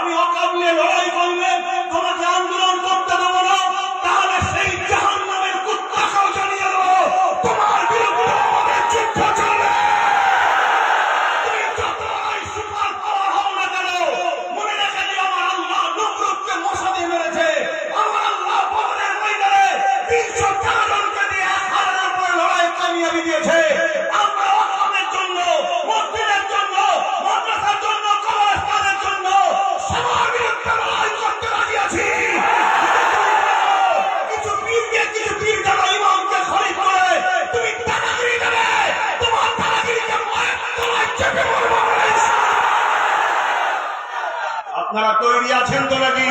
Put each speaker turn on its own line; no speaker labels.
আমি নিয়ে লড়াই করলে তোমাকে আন্দোলন করতে দেবো না তাহলে সেই জাহান নামের কুত্তাকেও জানিয়ে দেবো তোমার বিরুদ্ধে আমাদের যুদ্ধ চলবে তুমি যতই সুপার পাওয়ার হও না কেন, রেখে দিও আমার আল্লাহ নমরুদকে মশা দিয়ে মেরেছে। আমার আল্লাহ বদরের ময়দানে 311 জনকে দিয়ে এক হাজারের উপরে লড়াই কামিয়াবি দিয়েছে। আপনারা তৈরি আছেন তো নাকি?